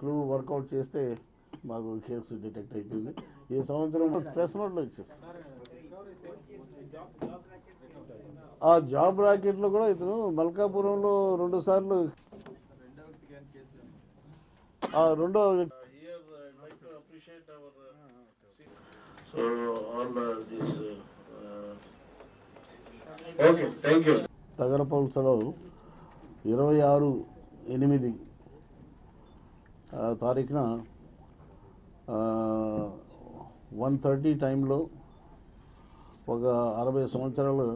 Clue work out చేస్తే మాకు case detect అయిపోయింది. ఈ సంవత్సరం ప్రెస్ నోట్లో ఇచ్చేసి ఆ జాబ్ రాకెట్లో కూడా ఇతను మల్కాపురంలో రెండు సార్లు ఆ రెండో యూ తగరపల్సలో ఇరవై ఆరు ఎనిమిది తారీఖున వన్ థర్టీ టైంలో ఒక అరవై సంవత్సరాలు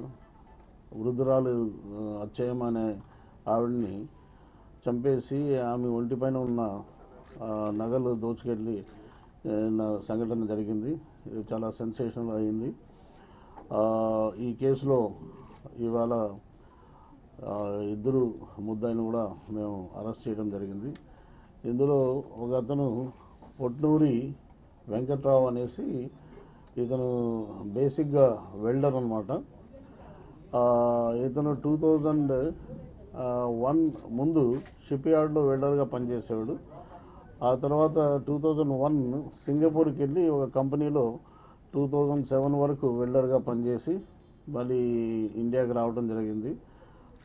వృద్ధురాలు ఆ, అనే ఆవిడని చంపేసి ఆమె ఒంటిపైన ఉన్న నగలు దోచుకెళ్ళి నా సంఘటన జరిగింది. చాలా సెన్సేషనల్ అయింది. ఈ కేసులో ఇవాళ ఇద్దరు ముద్దాయిని కూడా మేము అరెస్ట్ చేయడం జరిగింది. ఇందులో ఒక అతను పొట్నూరి వెంకట్రావు అనేసి ఇతను బేసిక్గా వెల్డర్ అనమాట ఇతను టూ థౌజండ్ వన్ ముందు షిప్ యార్డ్లో వెల్డర్గా పనిచేసేవాడు. ఆ తర్వాత టూ థౌజండ్ వన్ సింగపూర్కి వెళ్ళి ఒక కంపెనీలో టూ థౌజండ్ సెవెన్ వరకు వెల్డర్గా పనిచేసి మళ్ళీ ఇండియాకి రావడం జరిగింది.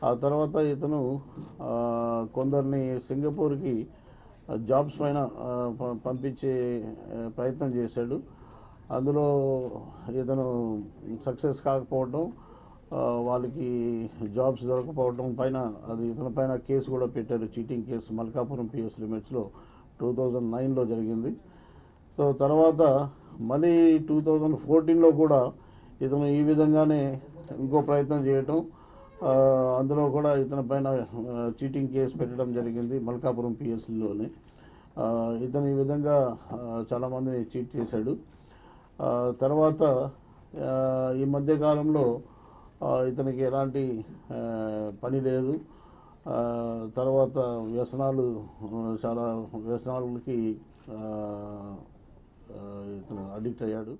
ఆ తర్వాత ఇతను కొందరిని సింగపూర్కి జాబ్స్ పైన పంపించే ప్రయత్నం చేశాడు. అందులో ఇతను సక్సెస్ కాకపోవడం వాళ్ళకి జాబ్స్ దొరకపోవడం పైన అది ఇతని పైన కేసు కూడా పెట్టారు చీటింగ్ కేసు మల్కాపురం పిఎస్ లిమిట్స్లో టూ థౌజండ్ నైన్లో జరిగింది. సో తర్వాత మళ్ళీ టూ థౌజండ్ ఫోర్టీన్లో కూడా ఇతను ఈ విధంగానే ఇంకో ప్రయత్నం చేయటం అందులో కూడా ఇతని పైన చీటింగ్ కేసు పెట్టడం జరిగింది మల్కాపురం పిఎస్లోనే ఇతను ఈ విధంగా చాలామందిని చీట్ చేశాడు. తర్వాత ఈ మధ్యకాలంలో ఇతనికి ఎలాంటి పని లేదు. తర్వాత వ్యసనాలు చాలా వ్యసనాలకి ఇతను అడిక్ట్ అయ్యాడు.